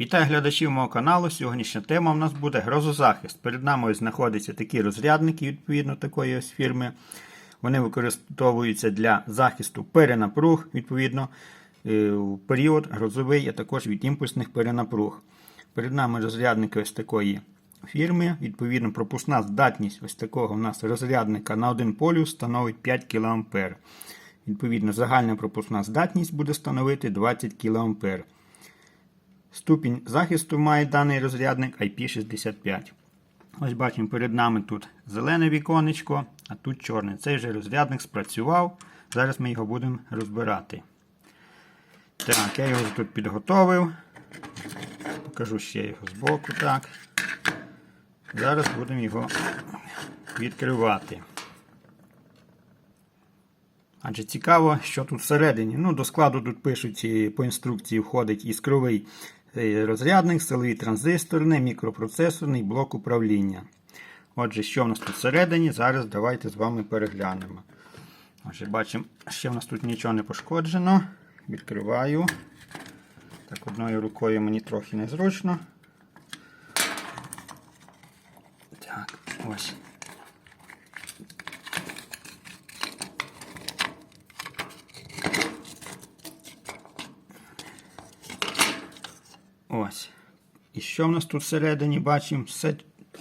Вітаю глядачів мого каналу. Сьогоднішня тема у нас буде грозозахист. Перед нами знаходяться такі розрядники, відповідно такої ось фірми. Вони використовуються для захисту перенапруг, відповідно, е, в період грозовий, а також від імпульсних перенапруг. Перед нами розрядники ось такої фірми. Відповідно, пропускна здатність ось такого у нас розрядника на один полюс становить 5 кА. Відповідно, загальна пропускна здатність буде становити 20 кА. Ступінь захисту має даний розрядник IP65. Ось бачимо перед нами тут зелене віконечко, а тут чорне. Цей же розрядник спрацював. Зараз ми його будемо розбирати. Так, я його тут підготовив. Покажу ще його збоку. так. Зараз будемо його відкривати. Адже цікаво, що тут всередині. Ну, До складу тут пишуть по інструкції входить іскровий е, розрядник, силовий транзисторний, мікропроцесорний блок управління. Отже, що в нас тут всередині, зараз давайте з вами переглянемо. Отже, бачимо, ще в нас тут нічого не пошкоджено. Відкриваю. Так, одною рукою мені трохи незручно. Так, ось. Ось. І що в нас тут всередині бачимо? Все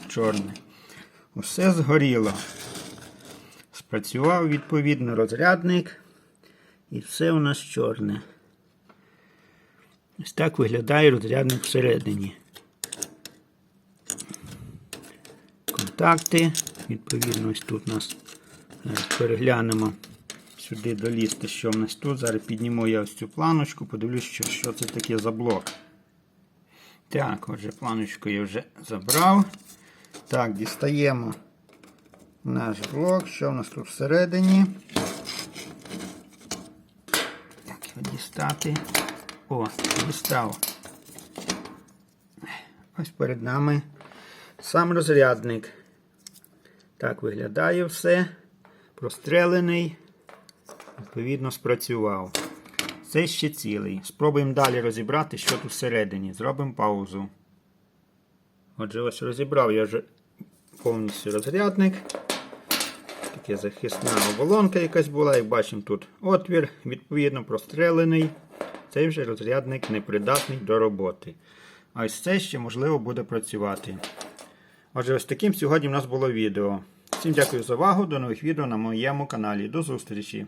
чорне. Усе згоріло. Спрацював відповідно розрядник. І все у нас чорне. Ось так виглядає розрядник всередині. Контакти. Відповідно, ось тут у нас переглянемо сюди долізти, що в нас тут. Зараз підніму я ось цю планочку, подивлюсь, що, що це таке за блок. Так, отже, планочку я вже забрав. Так, дістаємо наш блок. Що в нас тут всередині? Так, його дістати. О, дістав. Ось перед нами сам розрядник. Так виглядає все. Прострелений. Відповідно, спрацював. Це ще цілий. Спробуємо далі розібрати, що тут всередині. Зробимо паузу. Отже, ось розібрав я вже повністю розрядник. Таке захисна оболонка якась була. Як бачимо, тут отвір, відповідно, прострелений. Цей вже розрядник непридатний до роботи. А ось це ще можливо буде працювати. Отже, ось таким сьогодні в нас було відео. Всім дякую за увагу. До нових відео на моєму каналі. До зустрічі!